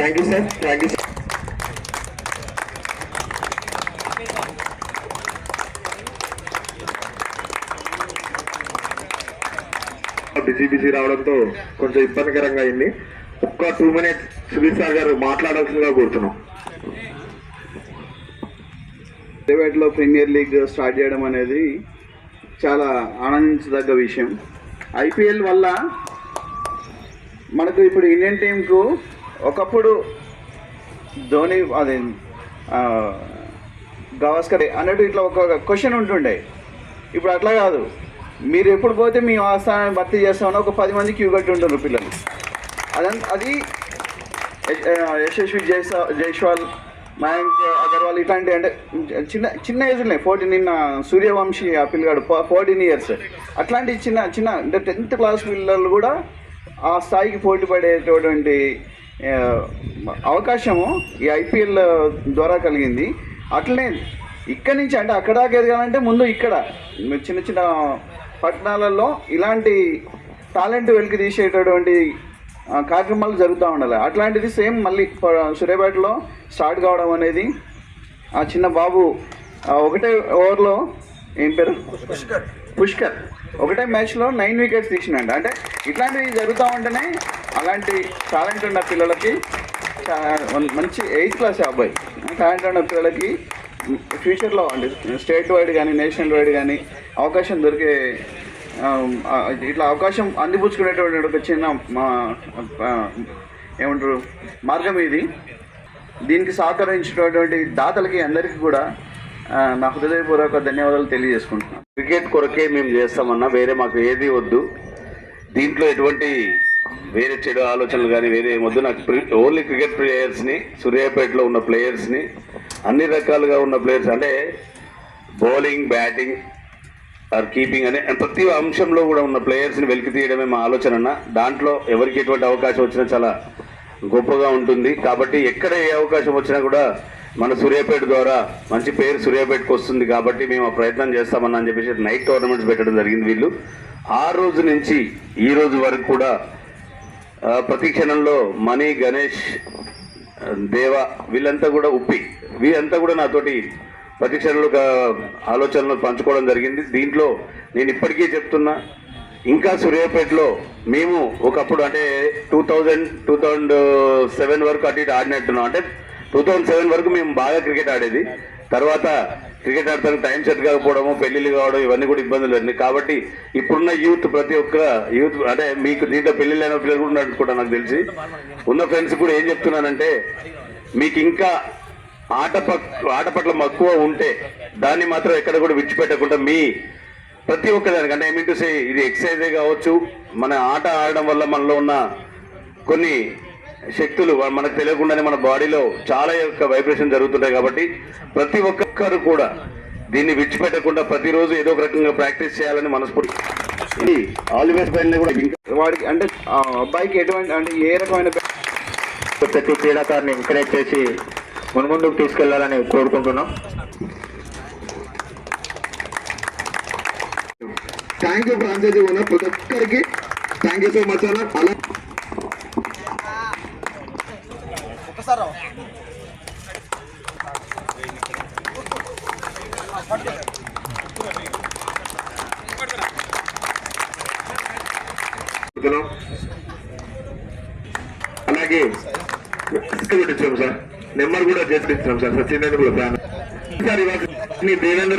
Thank you sir thank you sir busy busy రావడంతో కొంచెం ఇబ్బందికరంగా అయింది. ఒక్క టూ మినిట్స్ సుధీర్ సార్ గారు మాట్లాడాల్సిందిగా కోరుతున్నాం. ప్రైవేట్లో ప్రీమియర్ లీగ్ స్టార్ట్ చేయడం అనేది చాలా ఆనందించదగ్గ విషయం. ఐపీఎల్ వల్ల మనకు ఇప్పుడు ఇండియన్ టీంకు ఒకప్పుడు ధోని అది గవాస్కర్ అన్నట్టు ఇట్లా ఒక క్వశ్చన్ ఉంటుండే. ఇప్పుడు అట్లా కాదు. మీరు ఎప్పుడు పోతే మీ ఆస్థానాన్ని భర్తీ చేస్తామని ఒక పది మంది క్యూ కట్టి ఉంటారు పిల్లలు. అదంత అది యశస్వి జైసా జైస్వాల్ మయాంక్ అగర్వాల్ ఇట్లాంటి అంటే చిన్న చిన్న ఏజ్లోనే ఫోర్టీన్ నిన్న సూర్యవంశీ ఆ పిల్లగాడు ఫోర్టీన్ ఇయర్స్ అట్లాంటి చిన్న చిన్న అంటే టెన్త్ క్లాస్ పిల్లలు కూడా ఆ స్థాయికి పోటీ పడేటటువంటి అవకాశము ఈ ఐపీఎల్ ద్వారా కలిగింది. అట్లనే ఇక్కడి నుంచి అంటే అక్కడ ఎదగాలంటే ముందు ఇక్కడ. చిన్న చిన్న పట్టణాలలో ఇలాంటి టాలెంట్ వెలికి తీసేటటువంటి కార్యక్రమాలు జరుగుతూ ఉండాలి. అట్లాంటిది సేమ్ మళ్ళీ సూర్యాపేటలో స్టార్ట్ కావడం అనేది ఆ చిన్న బాబు ఒకటే ఓవర్లో ఏం పేరు? పుష్కర్. పుష్కర్. ఒకటే మ్యాచ్లో నైన్ వికెట్స్ తీసినండి అంటే ఇట్లాంటివి జరుగుతూ ఉంటేనే అలాంటి టాలెంట్ ఉన్న పిల్లలకి మంచి ఎయిత్ క్లాస్ అబ్బాయి. టాలెంట్ ఉన్న పిల్లలకి ఫ్యూచర్లో అండి స్టేట్ వైడ్ కానీ నేషనల్ వైడ్ కానీ అవకాశం దొరికే ఇట్లా అవకాశం అందిపుచ్చుకునేటువంటి ఒక చిన్న మా ఏమంటారు మార్గం ఇది. దీనికి సహకరించినటువంటి దాతలకి అందరికీ కూడా నా హృదయపూర్వక ధన్యవాదాలు తెలియజేసుకుంటున్నాను. క్రికెట్ కొరకే మేము చేస్తామన్నా వేరే మాకు ఏది వద్దు. దీంట్లో ఎటువంటి వేరే చెడు ఆలోచనలు కానీ వేరే వద్దు. నాకు ప్రి- ఓన్లీ క్రికెట్ ప్లేయర్స్ని సూర్యాపేటలో ఉన్న ప్లేయర్స్ని అన్ని రకాలుగా ఉన్న ప్లేయర్స్ అంటే బౌలింగ్ బ్యాటింగ్ ఆర్ కీపింగ్ అనే ప్రతి అంశంలో కూడా ఉన్న ప్లేయర్స్ని వెలికి తీయడమే మా ఆలోచన దాంట్లో ఎవరికి ఎటువంటి అవకాశం వచ్చినా చాలా గొప్పగా ఉంటుంది. కాబట్టి ఎక్కడ ఏ అవకాశం వచ్చినా కూడా మన సూర్యాపేట ద్వారా మంచి పేరు సూర్యాపేటకు వస్తుంది కాబట్టి మేము ఆ ప్రయత్నం చేస్తామని అని చెప్పేసి నైట్ టోర్నమెంట్స్ పెట్టడం జరిగింది వీళ్ళు. ఆ రోజు నుంచి ఈ రోజు వరకు కూడా ప్రతి క్షణంలో మణి గణేష్ దేవ వీళ్ళంతా కూడా ఉప్పి. వీళ్ళంతా కూడా నాతోటి ప్రతి క్షణంలో ఆలోచనలు పంచుకోవడం జరిగింది. దీంట్లో నేను ఇప్పటికీ చెప్తున్నా ఇంకా సూర్యాపేటలో మేము ఒకప్పుడు అంటే two thousand two thousand seven వరకు అటు ఇటు ఆడినట్టున్నాం. అంటే టూ థౌజండ్ సెవెన్ వరకు మేము బాగా క్రికెట్ ఆడేది. తర్వాత క్రికెట్ ఆడటానికి టైం సెట్ కాకపోవడము పెళ్ళిళ్ళు కావడం ఇవన్నీ కూడా ఇబ్బందులు ఉన్నాయి కాబట్టి ఇప్పుడున్న యూత్ ప్రతి ఒక్క యూత్ అంటే మీకు దీంట్లో పెళ్ళిళ్ళు అయిన పిల్లలు కూడా అనుకుంటా నాకు తెలిసి. ఉన్న ఫ్రెండ్స్ కూడా ఏం చెప్తున్నానంటే మీకు ఇంకా ఆట పక్- ఆట పట్ల మక్కువ ఉంటే దాన్ని మాత్రం ఎక్కడ కూడా విడిచిపెట్టకుండా మీ ప్రతి ఒక్కదానికి అంటే ఏమిటి సే ఇది ఎక్సర్సైజే కావచ్చు. మన ఆట ఆడడం వల్ల మనలో ఉన్న కొన్ని శక్తులు మనకు తెలియకుండానే మన బాడీలో చాలా యొక్క వైబ్రేషన్ జరుగుతుంటాయి కాబట్టి ప్రతి ఒక్కరు కూడా దీన్ని విడిచిపెట్టకుండా ప్రతిరోజు ఏదో ఒక రకంగా ప్రాక్టీస్ చేయాలని మనస్ఫూర్తి. ఆల్వేస్ పైన కూడా వాడికి అంటే అబ్బాయికి ఎటువంటి అంటే ఏ రకమైన ప్రతి క్రీడాకారుని ఎంకరేజ్ చేసి మున్ముందుకు తీసుకెళ్ళాలని కోరుకుంటున్నాం. థ్యాంక్ యూ ఫ్రాంచైజీ ప్రతి ఒక్కరికి. థ్యాంక్ యూ సో మచ్ అలా అలా అలాగే ఇచ్చాం సార్. నెంబర్ కూడా చేపించాం సార్. సచిన్ కూడా ఫ్యాన్. సార్ ఇవాళ మీ దేవేంద్ర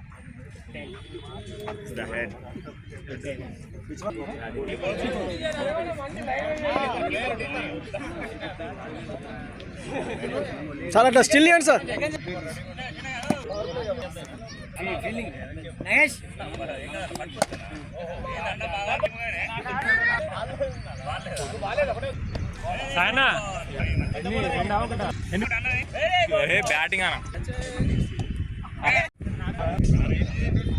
లేదు సార్. బాగుందా సార్ అట్లా స్టిల్ ఇవ్వండి సార్ బ్యాటింగ్ అన్న. Everybody.